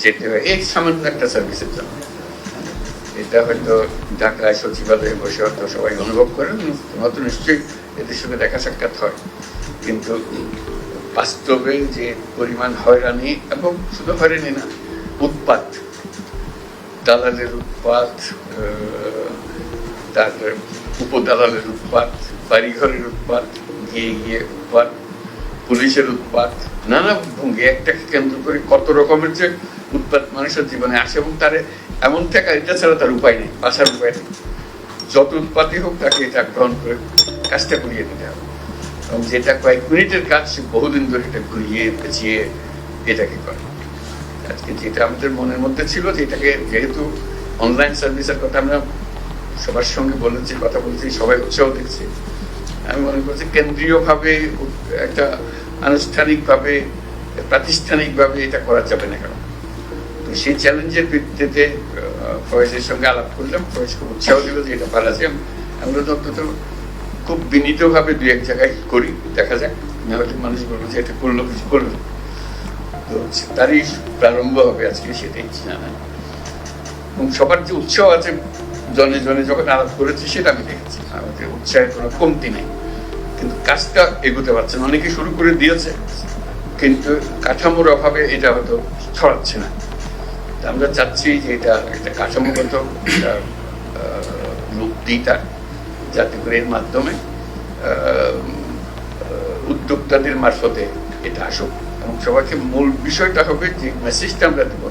যেতে হয়। এই সামান্য একটা সার্ভিসের জন্য। এটা হয়তো ঢাকায় সচিবালয়ে বসে হয়তো সবাই অনুভব হয়তো নিশ্চয়ই এদের সঙ্গে দেখা সাক্ষাৎ হয়। কিন্তু বাস্তবে যে পরিমাণ হয়রানি এবং শুধু হয়রানি না, উৎপাত, দালালের উৎপাত তারপরে উপদালালের উৎপাত, বাড়িঘরের উৎপাত, গিয়ে গিয়ে উৎপাত, পুলিশের উৎপাত, নানা ভঙ্গি, একটাকে কেন্দ্র করে কত রকমের যে উৎপাত মানুষের জীবনে আসে এবং তার এমন টাকা এটা ছাড়া তার উপায় নেই, বাঁচার উপায় নেই। যত উৎপাতই হোক তাকে এটা গ্রহণ করে কাজটা করিয়ে দিতে হবে। এবং যেটা কয়েক মিনিটের কাজ, সে বহুদিন ধরে এটা ঘুরিয়ে পেঁচিয়ে এটাকে করে। আজকে যেটা আমাদের মনের মধ্যে ছিল যে এটাকে যেহেতু অনলাইন সার্ভিসের কথা আমরা সবার সঙ্গে বলেছি, কথা বলছি, সবাই উৎসাহ দিচ্ছি আমি মনে করছি কেন্দ্রীয়ভাবে একটা আনুষ্ঠানিকভাবে, প্রাতিষ্ঠানিকভাবে এটা করা যাবে না কেন? সেই চ্যালেঞ্জের ভিত্তিতে ফয়েজের সঙ্গে আলাপ করলাম, ফয়েজ খুব উৎসাহ দিল যে এটা পারা যায় আমরা তো অন্তত খুব বিনীতভাবে দু এক জায়গায় করি, দেখা যাক। না হলে মানুষ বলব যে এটা করল, কিছু করল তো তারই প্রারম্ভ হবে আজকে সেটাই। জানা এবং সবার যে উৎসাহ আছে, জনে জনে যখন আলাপ করেছে, সেটা আমি দেখেছি। আমাদের উৎসাহের কোনো কমতি নেই। কিন্তু কাজটা এগোতে পারছে না। অনেকে শুরু করে দিয়েছে, কিন্তু কাঠামোর অভাবে এটা হয়তো ছড়াচ্ছে না। আমরা চাচ্ছি যে এটা একটা কাঠামোগত রূপ দিই তার, যাতে করে এর মাধ্যমে উদ্যোক্তাদের মারফতে এটা আসুক। এবং সবাইকে মূল বিষয়টা হবে যে মেসেজটা আমরা দেবো।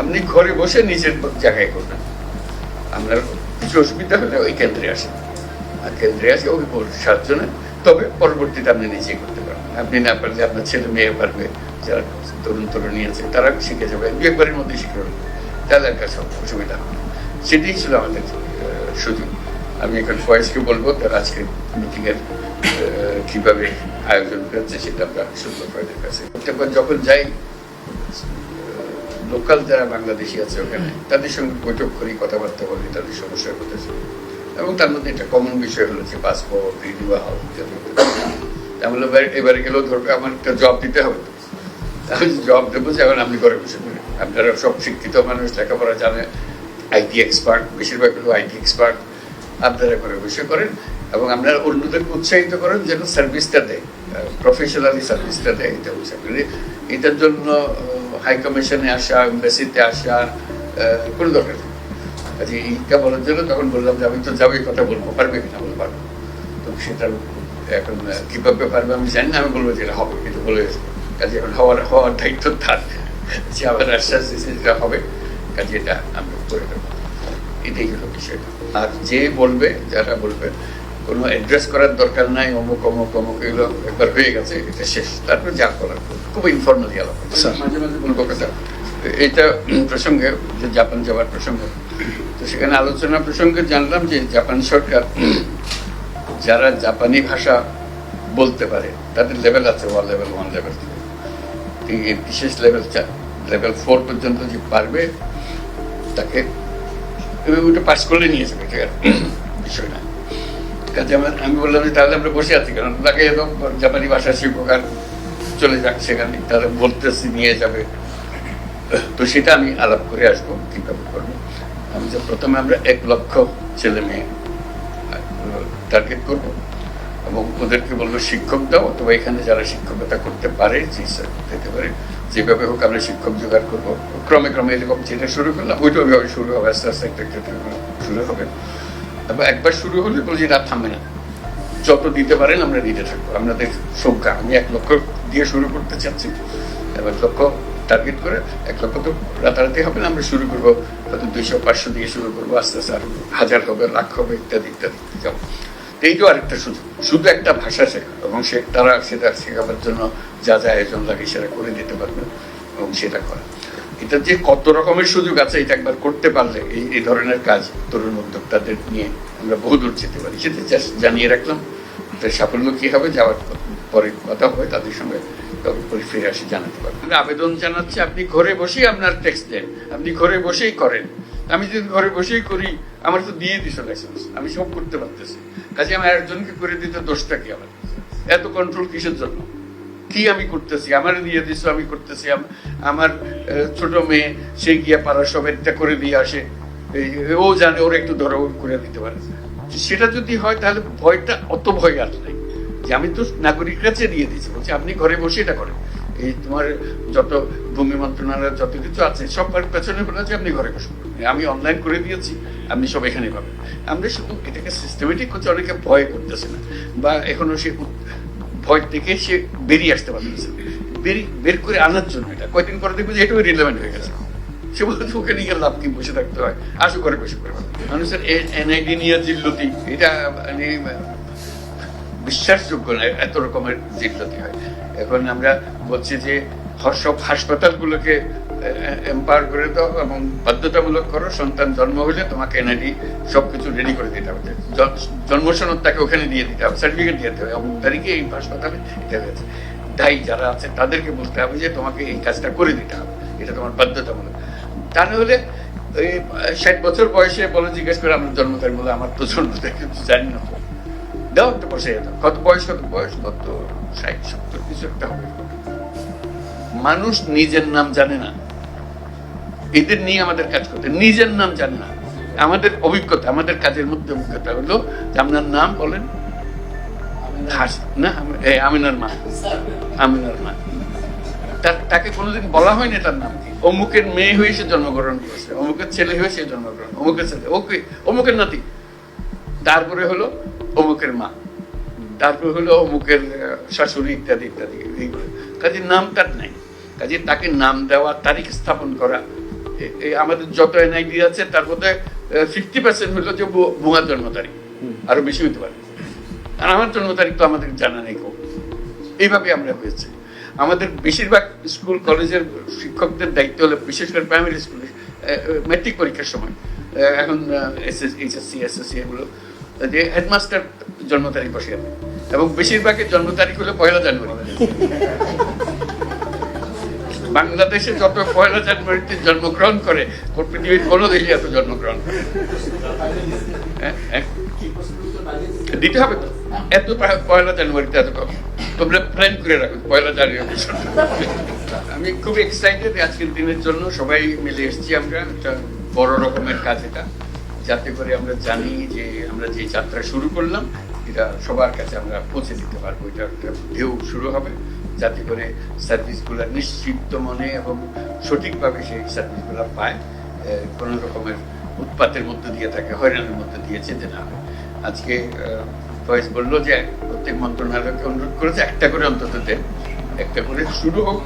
আপনি ঘরে বসে নিজের জায়গায় করবেন আপনার কিছু অসুবিধা হলে ওই কেন্দ্রে আসেন। আর কেন্দ্রে আসে ওই নেন তবে পরবর্তীতে আপনি নিজেই করতে পারবেন। আপনি না পারলে আপনার ছেলে মেয়ে পারবে, যারা তরুণ তরুণী আছে, তারা শিখে যাবে। দু একবারের মধ্যে শিখে যাবে। আর কাছে অসুবিধা। হবে। সেটাই ছিল আমাদের সুযোগ। আমি এখন ফয়েজকে বলব, তার আজকে মিটিংয়ের কীভাবে আয়োজন করেছে সেটা আমরা শুনব ফয়েজের কাছে। প্রত্যেকবার যখন যাই লোকাল যারা বাংলাদেশি আছে ওখানে, তাদের সঙ্গে বৈঠক করি, কথাবার্তা বলি, তাদের সমস্যার কথা শুনি। এবং তার মধ্যে একটা কমন বিষয় হলো যে পাসপোর্ট রিনিউয়াল এবার গেলেও ধরবে আমার একটা জব দিতে হবে। আমি জব দেবো যে এখন আপনি করে বসে আপনারা সব শিক্ষিত মানুষ, লেখাপড়া জানে আইটি এক্সপার্ট বেশিরভাগ হলো আইটি এক্সপার্ট আপনারা করে বসে করেন এবং আপনারা অন্যদেরকে উৎসাহিত করেন যেন সার্ভিসটা দেয়। প্রফেশনালি সার্ভিসটা দেয়, এটা উৎসাহ করে এটার জন্য হাই কমিশনে আসা এম্বাসিতে আসা কোনো দরকার নেই। কাজে এইটা বলার জন্য তখন বললাম যে আমি তো যাব, এই কথা বলব। পারবে কিনা বলে পারব তো সেটা এখন কীভাবে পারবে আমি জানি না আমি বলব যে এটা হবে কিন্তু বলে কাজে এখন হওয়ার হওয়ার দায়িত্ব তার। যে আবার আশ্বাস দিয়েছে যেটা হবে কাজে এটা আমরা করে দেবো এটাই হলো বিষয়টা আর যে বলবে যারা বলবে কোনো অ্যাড্রেস করার দরকার নাই অমুক অমুক অমুক এগুলো একবার হয়ে গেছে এটা শেষ। তারপর যা করার খুব ইনফর্মালি আলাপ। মাঝে মাঝে বলব কথা এটা প্রসঙ্গে যে জাপান যাওয়ার প্রসঙ্গে। তো সেখানে আলোচনা প্রসঙ্গে জানলাম যে জাপান সরকার যারা জাপানি ভাষা বলতে পারে, তাদের লেভেল আছে ওয়ান লেভেল ওয়ান লেভেল বিশেষ লেভেল চার লেভেল ফোর পর্যন্ত যে পারবে, তাকে ওটা পাস করলে নিয়ে যাবে, ঠিক আছে? বিষয় না কাজে আমার, আমি বললাম যে তাহলে আমরা বসে আছি, কারণ তাকে একদম জাপানি ভাষা শিক্ষক আর চলে যাক সেখানে তারা বলতেছি, নিয়ে যাবে। তো সেটা আমি আলাপ করে আসব কীভাবে করব আমি যে প্রথমে আমরা এক লক্ষ ছেলে মেয়ে টার্গেট করব এবং ওদেরকে বলব, শিক্ষক দাও। অথবা এখানে যারা শিক্ষকতা করতে পারে, যে স্যার পারে, যেভাবে হোক আমরা শিক্ষক জোগাড় করব। ক্রমে ক্রমে এরকম যেটা শুরু করলাম ওইটা ওইভাবে শুরু হবে, আস্তে আস্তে একটা শুরু হবে। এবং একবার শুরু হলে বলছি রাত থামবে না। যত দিতে পারেন, আমরা দিতে থাকব। আপনাদের সংখ্যা, আমি এক লক্ষ দিয়ে শুরু করতে চাচ্ছি। এবার লক্ষ টার্গেট করে এক লক্ষ তো রাতারাতি হবে না, আমরা শুরু করব। হয়তো দুইশো, পাঁচশো দিয়ে শুরু করব, আস্তে আস্তে আরও হাজার হবে, লাখ হবে, ইত্যাদি ইত্যাদি। যাব এইটাও আরেকটা সুযোগ। শুধু একটা ভাষা শেখা এবং সে তারা সেটা শেখাবার জন্য যা যা আয়োজন লাগে সেটা করে দিতে পারবে এবং সেটা করা। এটা যে কত রকমের সুযোগ আছে এটা একবার করতে পারলে এই এই ধরনের কাজ তরুণ উদ্যোক্তাদের নিয়ে আমরা বহুদূর যেতে পারি। সেটা just জানিয়ে রাখলাম। সাফল্য কি হবে, যাওয়ার পরে কথা হবে, তাদের সঙ্গে তবে পরে ফিরে আসি জানাতে পারব। আমরা আবেদন জানাচ্ছি, আপনি ঘরে বসেই আপনার ট্যাক্স দেন। আপনি ঘরে বসেই করেন। আমি যদি ঘরে বসেই করি, আমার তো দিয়ে দিছো লাইসেন্স আমি সব করতে পারতেছি। কাজে আমি একজনকে করে দিতে দোষটা কি আমার? এত কন্ট্রোল কিসের জন্য? কি আমি করতেছি? আমার দিয়ে দিছো, আমি করতেছি। আমার ছোট মেয়ে, সে গিয়া পাড়া সব একটা করে দিয়ে আসে। ও জানে, ওর একটু ধরো করে দিতে পারে। সেটা যদি হয়, তাহলে ভয়টা অত ভয় আর নাই। যে আমি তো নাগরিক কাছে দিয়ে দিয়েছি বলছি, আপনি ঘরে বসে এটা করেন। এই তোমার যত ভূমি মন্ত্রণালয়, যত কিছু আছে সব পেছনে বলে আছে আপনি ঘরে বসে আমি অনলাইন করে দিয়েছি, আপনি সব এখানে পাবেন। আমরা শুধু এটাকে সিস্টেমেটিক করছি অনেকে ভয় করতেছে না। বা এখনও সে ভয় থেকে সে বেরিয়ে আসতে পারতেছে বের করে আনার জন্য এটা। কয়দিন পরে দেখবে যে এটাও রিলেভেন্ট হয়ে গেছে। সে বলছে, ওকে নিয়ে লাভ কি বসে থাকতে হয়? আসো করে বসে করে মানুষের এনআইডি নিয়ে জিল্লতি, এটা মানে বিশ্বাসযোগ্য না এত রকমের জিল্লতি হয়। এখন আমরা বলছি যে সব হাসপাতালগুলোকে এম্পাওয়ার করে দাও এবং বাধ্যতামূলক করো, সন্তান জন্ম হলে তোমাকে এনআইডি সবকিছু রেডি করে দিতে হবে। জন্ম সনদ তাকে ওখানে দিয়ে দিতে হবে সার্টিফিকেট দিতে হবে অমুক তারিখে এই হাসপাতালে এটা হয়েছে দায়ী যারা আছে তাদেরকে বলতে হবে যে তোমাকে এই কাজটা করে দিতে হবে, এটা তোমার বাধ্যতামূলক। তা না হলে ওই ষাট বছর বয়সে বলে, জিজ্ঞেস করে আমার জন্ম তারিখ বলে, আমার তো জন্ম জানি না। দাও একটা বসে যেত কত বয়স কত বয়স, কত ষাট সত্তর কিছু একটা হবে। মানুষ নিজের নাম জানে না। এদের নিয়ে আমাদের কাজ করতে নিজের নাম জানে না। আমাদের অভিজ্ঞতা আমাদের কাজের মধ্যে অভিজ্ঞতা হলো যে আপনার নাম বলেন। হাস না আমিনার মা। আমিনার মা। তাকে কোনোদিন বলা হয়নি তার নাম। অমুকের মেয়ে হয়ে সে জন্মগ্রহণ করেছে অমুকের ছেলে হয়ে সে জন্মগ্রহণ অমুকের ছেলে ওকে অমুকের নাতি। তারপরে হলো অমুকের মা। তারপরে হলো অমুকের শাশুড়ি ইত্যাদি ইত্যাদি এইগুলো কাজে নাম তার নাই। কাজে তাকে নাম দেওয়া তারিখ স্থাপন করা এই আমাদের যত এনআইডি আছে তার মধ্যে ফিফটি পার্সেন্ট হলো যে ভুয়া জন্ম তারিখ। আরও বেশি হতে পারে। আর আমার জন্ম তারিখ তো আমাদের জানা নেই কেউ এইভাবে আমরা হয়েছে। আমাদের বেশিরভাগ স্কুল কলেজের শিক্ষকদের দায়িত্ব হলো বিশেষ করে প্রাইমারি স্কুলে ম্যাট্রিক পরীক্ষার সময় এখন এসএস এইচএসসি এসএসসি এগুলো যে হেডমাস্টার জন্ম তারিখ বসিয়ে দেয়। এবং বেশিরভাগের জন্ম তারিখ হলো পয়লা জানুয়ারি। বাংলাদেশে যত পয়লা জানুয়ারিতে জন্মগ্রহণ করে পৃথিবীর কোনো দেশে এত জন্মগ্রহণ করে হ্যাঁ, হ্যাঁ। দিতে হবে তো। এত পয়লা জানুয়ারিতে এত তোমরা প্ল্যান করে রাখো পয়লা জানুয়ারি আমি খুব এক্সাইটেড আজকের দিনের জন্য। সবাই মিলে এসেছি আমরা। একটা বড় রকমের কাজ এটা। যাতে করে আমরা জানি যে আমরা যে যাত্রা শুরু করলাম এটা সবার কাছে আমরা পৌঁছে দিতে পারব। এটা একটা ঢেউ শুরু হবে, যাতে করে সার্ভিসগুলো নিশ্চিত মনে এবং সঠিকভাবে সেই সার্ভিসগুলো পায়। কোনো রকমের উৎপাতের মধ্যে দিয়ে থাকে, হয়রানির মধ্যে দিয়ে যেতে না হয়। আজকে ফয়েজ বলল যে, প্রত্যেক মন্ত্রণালয়কে অনুরোধ করেছে, একটা করে অন্তত দেন। একটা করে শুরু হোক।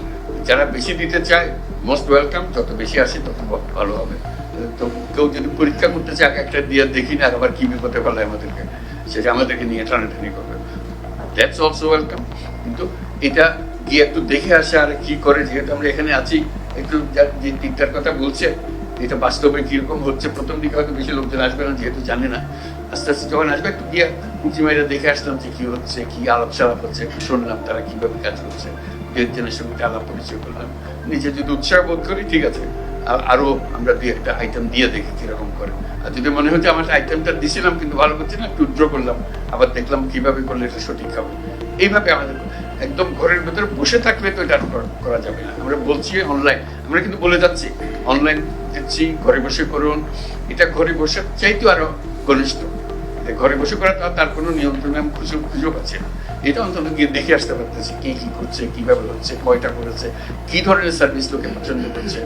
যারা বেশি দিতে চায়, মোস্ট ওয়েলকাম যত বেশি আসে, তত ভালো হবে। তো কেউ যদি পরীক্ষা করতে চায়, একটা দিয়ে দেখি না আবার কি বিপদে ফেলায় আমাদেরকে। সেটা আমাদেরকে নিয়ে টানাটানি করবে। দ্যাটস অলসো ওয়েলকাম কিন্তু এটা গিয়ে একটু দেখে আসে আর কি করে, যেহেতু আমরা এখানে আছি, একটু যে দিকটার কথা বলছে, এটা বাস্তবে কীরকম হচ্ছে, প্রথম দিকে হয়তো বেশি লোকজন আসবে না, যেহেতু জানে না। আস্তে আস্তে যখন আসবে, একটু গিয়ে উঁচি মাইরা দেখে আসলাম যে কি হচ্ছে, কি আলাপ সালাপ হচ্ছে শুনলাম তারা কীভাবে কাজ করছে। দু একজনের সঙ্গে আলাপ পরিচয় করলাম। নিজে যদি উৎসাহ বোধ করি, ঠিক আছে। আর আরও আমরা দুই একটা আইটেম দিয়ে দেখি কীরকম করে। যদি মনে হচ্ছে আমার আইটেমটা দিছিলাম কিন্তু ভালো করছে না, একটু উদ্র করলাম। আবার দেখলাম কীভাবে করলে এটা সঠিক হবে। এইভাবে আমাদের একদম ঘরের ভেতরে বসে থাকলে তো এটা করা- যাবে না। আমরা বলছি অনলাইন আমরা কিন্তু বলে যাচ্ছি অনলাইন দিচ্ছি, ঘরে বসে করুন। এটা ঘরে বসে চাইতো আরও ঘনিষ্ঠ। ঘরে বসে করা তার কোনো নিয়ন্ত্রণ আমি খুঁজে খুঁজে পাচ্ছি না। এটা অন্তত গিয়ে দেখে আসতে পারতেছি কে কি করছে, কীভাবে হচ্ছে, কয়টা করেছে, কি ধরনের সার্ভিস লোকে পছন্দ করছে।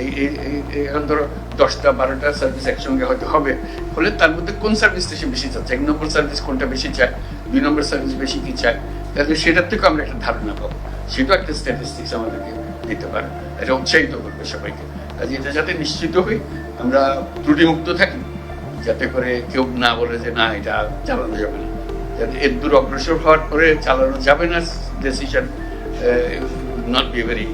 এই এখন ধরো দশটা, বারোটা সার্ভিস একসঙ্গে হয়তো হবে। হলে তার মধ্যে কোন সার্ভিসটা সে বেশি চাচ্ছে? এক নম্বর সার্ভিস কোনটা বেশি চায়? দুই নম্বর সার্ভিস বেশি কি চায়? তাহলে সেটার থেকে আমরা একটা ধারণা পাবো। সেটাও একটা স্ট্যাটিস্টিক্স আমাদেরকে দিতে পারে। এটা উৎসাহিত করবে সবাইকে। কাজে এটা যাতে নিশ্চিত হই, আমরা ত্রুটিমুক্ত থাকি, যাতে করে কেউ না বলে যে, না, এটা চালানো যাবে না। এর দূর অগ্রসর হওয়ার পরে চালানো যাবে না decision not be very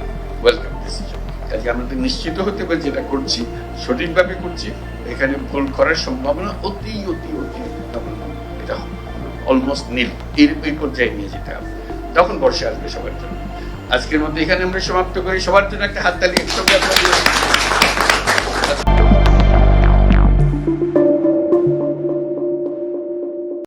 welcome decision কাজে আমাদের নিশ্চিত হতে হবে যেটা করছি, সঠিকভাবে করছি, এখানে ভুল করার সম্ভাবনা অতি অতি অতি এটা অলমোস্ট নীল এই এই পর্যায়ে নিয়ে যেতে হবে। তখন বর্ষা আসবে সবার জন্য। আজকের মধ্যে এখানে আমরা সমাপ্ত করি। সবার জন্য একটা হাততালি একসঙ্গে আপনাদের